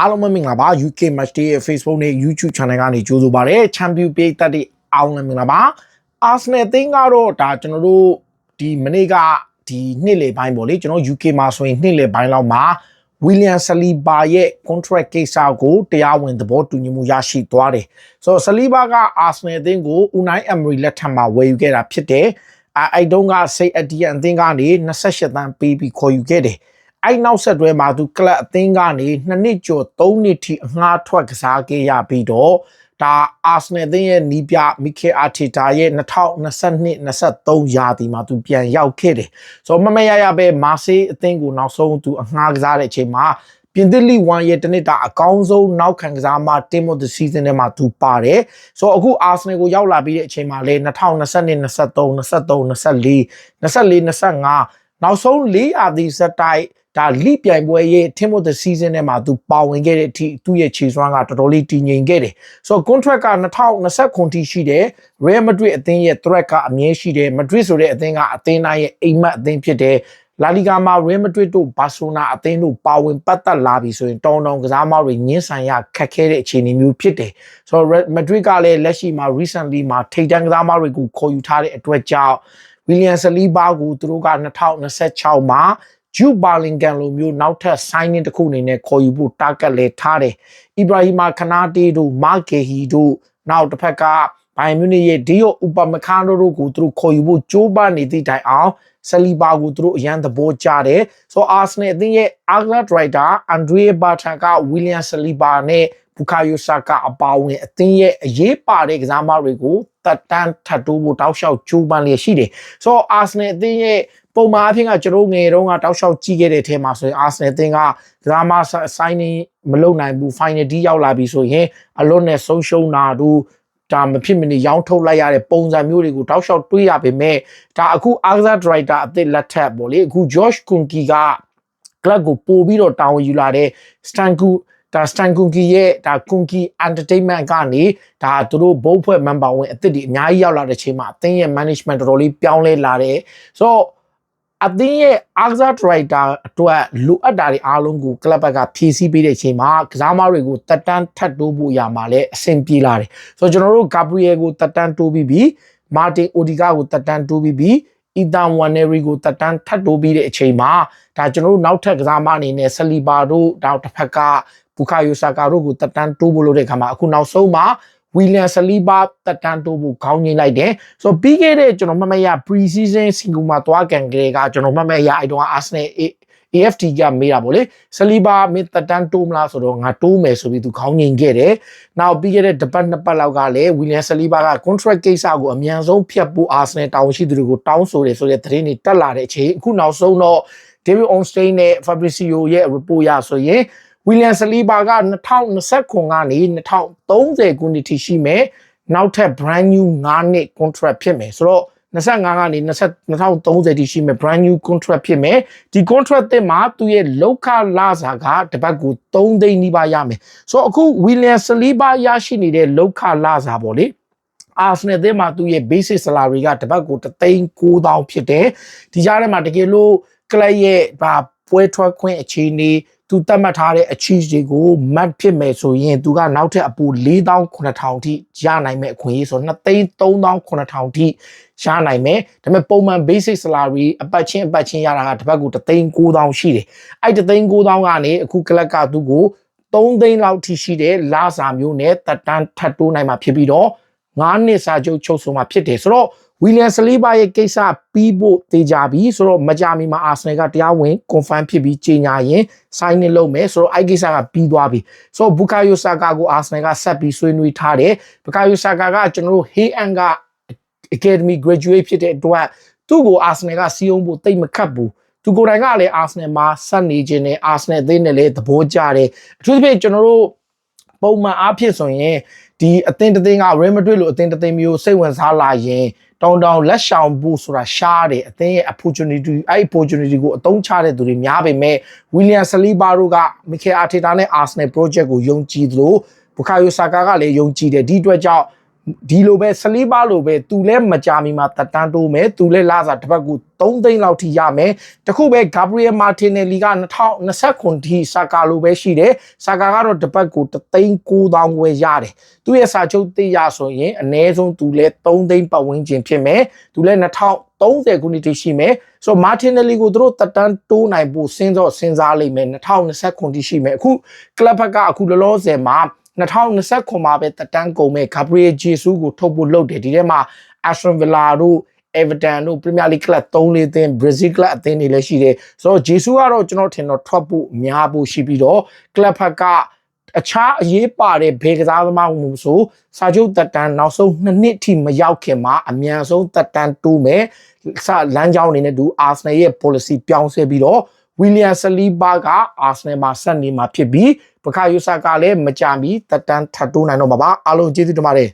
အားလုံးပဲမင်္ဂလာပါ UK Match Day ရဲ့ Facebook နဲ့ YouTube Channel ကနေကြိုဆိုပါရစေ Champion ပိတ်သက်တွေအားလုံးလည်းမင်္ဂလာပါ Arsenal အသင်းကတော့ဒါကျွန်တော်တို့ဒီမနေ့ကဒီနှစ်လေပိုင်းပေါ့လေကျွန်တော် UK မှာဆိုရင်နှစ်လေပိုင်းလောက်မှာ William Saliba ရဲ့ contract ကိစ္စကိုတရားဝင်သဘောတူညီမှုရရှိသွားတယ်ဆိုတော့ Saliba က Arsenal အသင်းကို Unai Emery လက်ထက်မှာဝယ်ယူခဲ့တာဖြစ်တယ်အဲအဲ့တုန်းကစိတ်အတီးအသင်းကနေ28တန်းပေးပြီးခေါ်ယူခဲ့တယ် အဲ့နောက်ဆက်တွဲမှာသူကလပ်အသင်းကနေ2နှစ်ကျော်3နှစ်ထိအငှားထွက်ကစားခဲ့ရပြီးတော့ဒါအာဆနယ်အသင်းရဲ့နီးပြမီခဲအာတီတာရဲ့2022-23ရာသီမှာသူပြန်ရောက်ခဲ့တယ်ဆိုတော့မမရရပဲမာဆေးအသင်းကိုနောက်ဆုံးသူအငှားကစားတဲ့အချိန်မှာပြင်သစ်လီ1ရဲ့တနစ်တာအကောင်းဆုံးနောက်ခံကစားမ team of the season ထဲမှာသူပါတယ်ဆိုတော့အခုအာဆနယ်ကိုရောက်လာပြီးတဲ့အချိန်မှာလေ2022 23 23 24 24 25 နောက်ဆုံး၄ရာသီစက်တိုက်ဒါလိပြိုင်ပွဲရဲ့ team of the season ထဲမှာသူပါဝင်ခဲ့တဲ့အထိသူ့ရဲ့ခြေစွမ်းကတော်တော်လေးတည်ငြိမ်ခဲ့တယ်ဆိုတော့ contract က2020ခုထိရှိတယ် Real Madrid အသင်းရဲ့ threat ကအမြဲရှိတယ် Madrid ဆိုတဲ့အသင်းကအသင်းသားရဲ့အိမ်မက်အသင်းဖြစ်တယ်လာလီဂါမှာ Real Madrid တို့ဘာစီလိုနာအသင်းတို့ပါဝင်ပတ်သက်လာပြီဆိုရင်တောင်းတောင်းကစားမတွေညှင်းဆန်ရခက်ခဲတဲ့အခြေအနေမျိုးဖြစ်တယ်ဆိုတော့ Madrid ကလည်းလက်ရှိမှာ recently မှာထိပ်တန်းကစားမတွေကိုခေါ်ယူထားတဲ့အတွက်ကြောင့် William Saliba ကိုသူတို့က2026မှာဂျူဘာလင်ဂန်လိုမျိုးနောက်ထပ် signing တစ်ခုအနေနဲ့ခေါ်ယူဖို့ target လဲထားတယ်။အီဘရာဟီမာခနာတီတို့မာဂေဟီတို့နောက်တစ်ဖက်ကဘိုင်မြူနစ်ရဲ့ဒီယိုဥပမခန်တို့ကိုသူတို့ခေါ်ယူဖို့ကြိုးပမ်းနေသည့်တိုင်အောင်ဆလီဘာကိုသူတို့အရန်သဘောကျတယ်။ဆိုအာဆနယ်အသင်းရဲ့အာဂလာဒရိုက်တာအန်ဒရီဘာထန်ကဝီလီယမ်ဆလီဘာနဲ့ဘူကာယိုဆာကအပါဝင်အသင်းရဲ့အရေးပါတဲ့ကစားမတွေကို တက်တန်းထတ်တိုးဖို့တောက်လျှောက်ကြိုးပမ်းလျက်ရှိတယ်။ဆိုတော့အာဆနယ်အသင်းရဲ့ပုံမှန်အဖြစ်ကကျွန်တော်ငယ်တုန်းကတောက်လျှောက်ကြီးခဲ့တဲ့အထဲမှာဆိုရင်အာဆနယ်အသင်းကဒရာမာဆိုင်နေမလုပ်နိုင်ဘူး final ဒီရောက်လာပြီဆိုရင်အလွတ်နဲ့ဆုံးရှုံးတာတို့ဒါမဖြစ်မနေရောင်းထုတ်လိုက်ရတဲ့ပုံစံမျိုးတွေကိုတောက်လျှောက်တွေးရပေမဲ့ဒါအခုအာဂဇာဒရိုက်တာအသစ်လက်ထက်ပေါ့လေအခု Josh Kunki က club ကိုပို့ပြီးတော့တာဝန်ယူလာတဲ့ Stanku ဒါစတန်ကွန်ကီရဲ့ဒါကွန်ကီ entertainment ကနေဒါသူတို့ဘုတ်ဖွဲ့ member ဝင်အသစ်တွေအများကြီးရောက်လာတဲ့ချိန်မှာအသင်းရဲ့ management တော်တော်လေးပြောင်းလဲလာတယ်ဆိုတော့အသင်းရဲ့အားကစား director အတွက်လိုအပ်တာတွေအားလုံးကိုကလပ်ဘက်ကဖြည့်ဆည်းပေးတဲ့အချိန်မှာကစားမတွေကိုတက်တန်းထပ်တိုးဖို့ရမှာလဲအဆင်ပြေလာတယ်ဆိုတော့ကျွန်တော်တို့ Gabriel ကိုတက်တန်းတိုးပြီးပြီး Martin Odiga ကိုတက်တန်းတိုးပြီးပြီး Ethan Waneri ကိုတက်တန်းထပ်တိုးပြီးတဲ့အချိန်မှာဒါကျွန်တော်တို့နောက်ထပ်ကစားမအနေနဲ့ Saliba တို့နောက်တစ်ဖက်က ဘူကာယိုဆာကာတို့ကိုတက်တန်းတိုးဖို့လုပ်တဲ့ခါမှာအခုနောက်ဆုံးမှာဝီလျံဆလီဘာတက်တန်းတိုးဖို့ခေါင်းငိမ့်လိုက်တယ်ဆိုတော့ပြီးခဲ့တဲ့ကျွန်တော်မှတ်မရ pre season စင်ကူမှာတွားကန်ကလေးကကျွန်တော်မှတ်မရအဲ့တော့ Arsenal AFT ကမေးတာဗောလေဆလီဘာမင်းတက်တန်းတိုးမလားဆိုတော့ငါတိုးမယ်ဆိုပြီးသူခေါင်းငိမ့်ခဲ့တယ်နောက်ပြီးခဲ့တဲ့တပတ်နှစ်ပတ်လောက်ကလည်းဝီလျံဆလီဘာက contract ကိစ္စကိုအမြန်ဆုံးဖျက်ဖို့ Arsenal တာဝန်ရှိသူတွေကိုတောင်းဆိုတယ်ဆိုတဲ့သတင်းတွေတက်လာတဲ့အချိန်အခုနောက်ဆုံးတော့ David Onstein နဲ့ Fabrizio ရဲ့ report ရဆိုရင် ဝီလျံဆလီဘာက2029ကနေ2030ခုနှစ်ထိရှိမယ်နောက်ထပ် brand new 9နှစ် contract ဖြစ်မယ်ဆိုတော့25ကနေ2030ထိရှိမယ် brand new contract ဖြစ်မယ်ဒီ contract တဲ့မှာသူရဲ့လောက်ခလာစာကတပတ်ကို3သိန်းနီးပါးရမယ်ဆိုတော့အခု William Saliba ရရှိနေတဲ့လောက်ခလာစာပေါ့လေအာဆနယ်တဲ့မှာသူရဲ့ basic salary ကတပတ်ကို3,900ဖြစ်တယ်ဒီကြားထဲမှာတကယ်လို့ကလပ်ရဲ့ဘာ ပွဲထွက်ခွင့်အခြေအနေသူတတ်မှတ်ထားတဲ့ achieve တွေကို mat ဖြစ်မယ်ဆိုရင်သူကနောက်ထပ်အပူ4,9000ထိရနိုင်မဲ့အခွင့်အရေးဆိုတော့2,3,9000ထိရနိုင်မယ်ဒါပေမဲ့ပုံမှန် basic salary အပတ်ချင်းအပတ်ချင်းရတာကတစ်ပတ်ကို3,900ရှိတယ်အဲ့3,900ကနေအခုကလပ်ကသူ့ကို3သိန်းလောက်ထိရှိတဲ့လာစာမျိုးနဲ့တက်တန်းထပ်တိုးနိုင်မှာဖြစ်ပြီးတော့9နှစ်စာချုပ်ချုပ်ဆိုမှာဖြစ်တယ်ဆိုတော့ ဝီလျံဆလီဘာရဲ့ကိစ္စပြီးဖို့တေချာပြီဆိုတော့မကြမီမှာအာဆနယ်ကတရားဝင် confirm ဖြစ်ပြီးကြေညာရင် sign in လုပ်မယ်ဆိုတော့အဲ့ကိစ္စကပြီးသွားပြီဆိုတော့ဘူကာယိုဆာကာကိုအာဆနယ်ကဆက်ပြီးဆွေးနွေးထားတယ်ဘူကာယိုဆာကာကကျွန်တော်တို့ဟေးအန်က academy graduate ဖြစ်တဲ့အတွက်သူ့ကိုအာဆနယ်ကစီးအောင်ဖို့တိတ်မခတ်ဘူးသူကိုယ်တိုင်ကလည်းအာဆနယ်မှာဆက်နေခြင်းနဲ့အာဆနယ်အသင်းနဲ့လည်းသဘောကျတယ်အထူးသဖြင့်ကျွန်တော်တို့ပုံမှန်အားဖြင့်ဆိုရင်ဒီအသင်းတစ်သင်းက Real Madrid လိုအသင်းတစ်သင်းမျိုးစိတ်ဝင်စားလာရင် တောင်းတောင်းလက်ရှောင်ဖို့ဆိုတာရှားတယ်အသင်းရဲ့ opportunity အဲ့ opportunity ကိုအသုံးချတဲ့သူတွေများပေမဲ့ William Saliba တို့က Mikel Arteta နဲ့ Arsenal project ကိုယုံကြည်သလိုဘူကာယိုဆာကာကလည်းယုံကြည်တယ်ဒီအတွက်ကြောင့် ဒီလိုပဲဆလီပါလိုပဲသူလဲမကြမီမှာတက်တန်းတိုးမယ်သူလဲလာစားတစ်ပတ်ကူ3သိန်းလောက်ထိရမယ်တခုပဲဂါဘရီယယ်မာတင်နယ်လီက2029ထိဆာကာလိုပဲရှိတယ်ဆာကာကတော့တစ်ပတ်ကူ3သိန်း9000ဝယ်ရတယ်သူရဲ့စာချုပ်တေးရဆိုရင်အနည်းဆုံးသူလဲ3သိန်းပတ်ဝန်းကျင်ဖြစ်မယ်သူလဲ2030ခုနှစ်ထိရှိမယ်ဆိုတော့မာတင်နယ်လီကိုသူတို့တက်တန်းတိုးနိုင်ဖို့စဉ်းစောစဉ်းစားလိမ့်မယ်2029ထိရှိမယ်အခုကလပ်ဘက်ကအခုလောလောဆယ်မှာ 2029မှာပဲတက်တန်းကုန်မဲ့ဂါဘရီယယ်ဂျေဆူးကိုထုတ်ဖို့လုပ်တယ်ဒီထဲမှာ Aston Villa တို့ Everton တို့ Premier League Club 3လေးသင်း Brazil Club အသင်းတွေလည်းရှိတယ်ဆိုတော့ဂျေဆူးကတော့ကျွန်တော်ထင်တော့ထွက်ဖို့များဖို့ရှိပြီးတော့ club ဘက်ကအခြားအရေးပါတဲ့ဘေကစားသမားမှုဆိုစာချုပ်တက်တန်းနောက်ဆုံး2နှစ်ထိမရောက်ခင်မှာအမြန်ဆုံးတက်တန်းတိုးမယ်စလမ်းကြောင်းအနေနဲ့သူ Arsenal ရဲ့ policy ပြောင်းဆဲပြီးတော့ William Saliba က Arsenal မှာဆက်နေမှာဖြစ်ပြီးပခါယူဆာကလည်းမကြမီတက်တန်းထပ်တိုးနိုင်တော့မှာပါအားလုံးကျေးဇူးတင်ပါတယ်